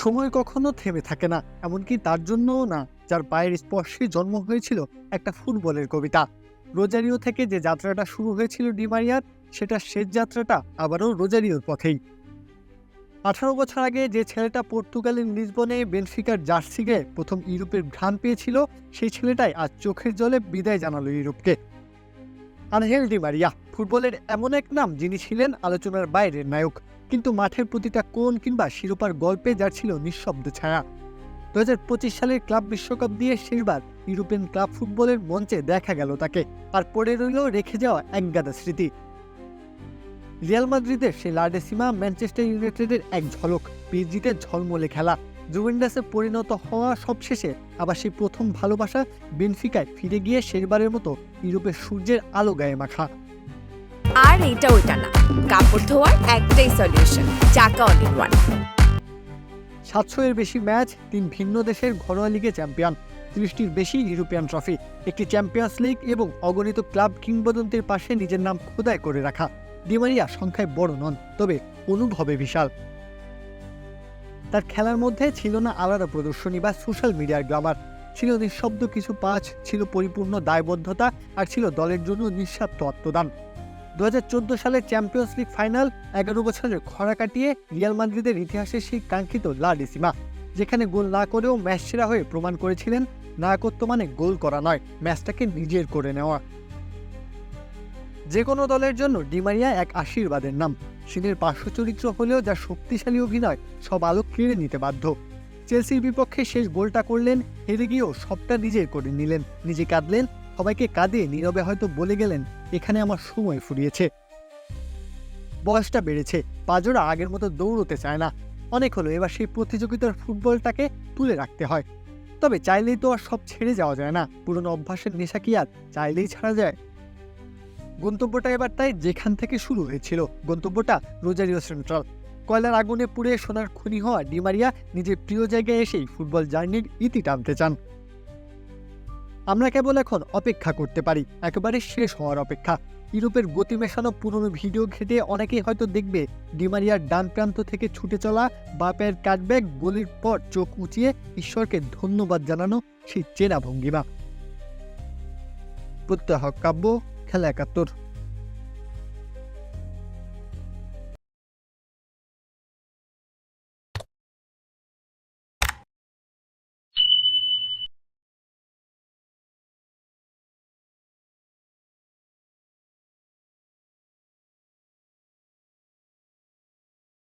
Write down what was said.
সময় কখনো থেমে থাকে না, এমনকি তার জন্যও না, যার পায়ের স্পর্শে জন্ম হয়েছিল একটা ফুটবলের কবিতা। রোজারিও থেকে যে যাত্রাটা শুরু হয়েছিল ডিমারিয়ার সেটা শেষ যাত্রাটা আবারও রোজারিওর পথেই। আঠারো বছর আগে যে ছেলেটা পর্তুগালের লিসবনে বেনফিকার জার্সি প্রথম ইউরোপের ঘ্রাণ পেয়েছিল, সেই ছেলেটাই আজ চোখের জলে বিদায় জানালো ইউরোপকে। আনহেল ডিমারিয়া ফুটবলের এমন এক নাম যিনি ছিলেন আলোচনার বাইরের নায়ক। কিন্তু মাঠের প্রতিটা কোণ কিংবা শিরোপার গল্পে যার ছিল নিঃশব্দ ছায়া। দু পঁচিশ সালের ক্লাব বিশ্বকাপ দিয়ে শেষবার ইউরোপিয়ান ক্লাব ফুটবলের মঞ্চে দেখা গেল তাকে। আর পড়ে রইল রেখে যাওয়া একগাদা স্মৃতি। রিয়াল মাদ্রিদের সেই লার্ডেসিমা ম্যানচেস্টার ইউনাইটেডের এক ঝলক পিজিতে ঝলমলে খেলা। জুভেন্ডাসে পরিণত হওয়া সবশেষে আবার সেই প্রথম ভালোবাসা বেনফিকায় ফিরে গিয়ে শেষবারের মতো ইউরোপের সূর্যের আলো গায়ে মাখা। আর এটা ওইটা না। কাপড় ধোয়ার একটাই সলিউশন চাকা অল ইন ওয়ান সাতশো এর বেশি ম্যাচ তিন ভিন্ন দেশের ঘরোয়া লিগে চ্যাম্পিয়ন ত্রিশটির বেশি ইউরোপিয়ান ট্রফি একটি চ্যাম্পিয়ন্স লিগ এবং অগণিত ক্লাব কিংবদন্তির পাশে নিজের নাম খোদাই করে রাখা। ডিমারিয়া সংখ্যায় বড় নন, তবে অনুভবে বিশাল। তার খেলার মধ্যে ছিল না আলাদা প্রদর্শনী বা সোশ্যাল মিডিয়ার গ্লামার ছিল নিঃশব্দ কিছু পাঁচ, ছিল পরিপূর্ণ দায়বদ্ধতা আর ছিল দলের জন্য নিঃস্বার্থ আত্মদান। দু সালের চ্যাম্পিয়ন্স লিগ ফাইনাল এগারো বছরের খরা কাটিয়ে রিয়াল মাদ্রিদের ইতিহাসে সেই কাঙ্ক্ষিত লা ডিসিমা, যেখানে গোল না করেও ম্যাচ সেরা হয়ে প্রমাণ করেছিলেন নায়কত্ব মানে গোল করা নয়, ম্যাচটাকে নিজের করে নেওয়া। যে কোনো দলের জন্য ডিমারিয়া এক আশীর্বাদের নাম। সিনের পার্শ্ব চরিত্র হলেও যা শক্তিশালী অভিনয়, সব আলো কেড়ে নিতে বাধ্য। চেলসির বিপক্ষে শেষ গোলটা করলেন হেরে গিয়েও সবটা নিজের করে নিলেন। নিজে কাঁদলেন সবাইকে কাঁদে নীরবে হয়তো বলে গেলেন, এখানে আমার সময় ফুরিয়েছে। বয়সটা বেড়েছে, পাজোরা আগের মতো দৌড়তে চায় না। অনেক হলো এবার সেই প্রতিযোগিতার ফুটবলটাকে তুলে রাখতে হয়। তবে চাইলেই তো আর সব ছেড়ে যাওয়া যায় না, পুরনো অভ্যাসের নেশা কি আর চাইলেই ছাড়া যায়? গন্তব্যটা এবার তাই যেখান থেকে শুরু হয়েছিল। গন্তব্যটা রোজারিও সেন্ট্রাল। কয়লার আগুনে পুড়ে সোনার খুনি হওয়া ডিমারিয়া নিজের প্রিয় জায়গায় এসেই ফুটবল জার্নির ইতি টানতে চান। আমরা কেবল এখন অপেক্ষা করতে পারি। একেবারে শেষ হওয়ার অপেক্ষা। ইউরোপের গতি মেশানো পুরনো ভিডিও ঘেটে অনেকেই হয়তো দেখবে, ডিমারিয়ার ডান প্রান্ত থেকে ছুটে চলা বাপের কাটব্যাক গোলের পর চোখ উঁচিয়ে ঈশ্বরকে ধন্যবাদ জানানো সেই চেনা ভঙ্গিমা প্রত্যাহ কাব্য, খেলা একাত্তর।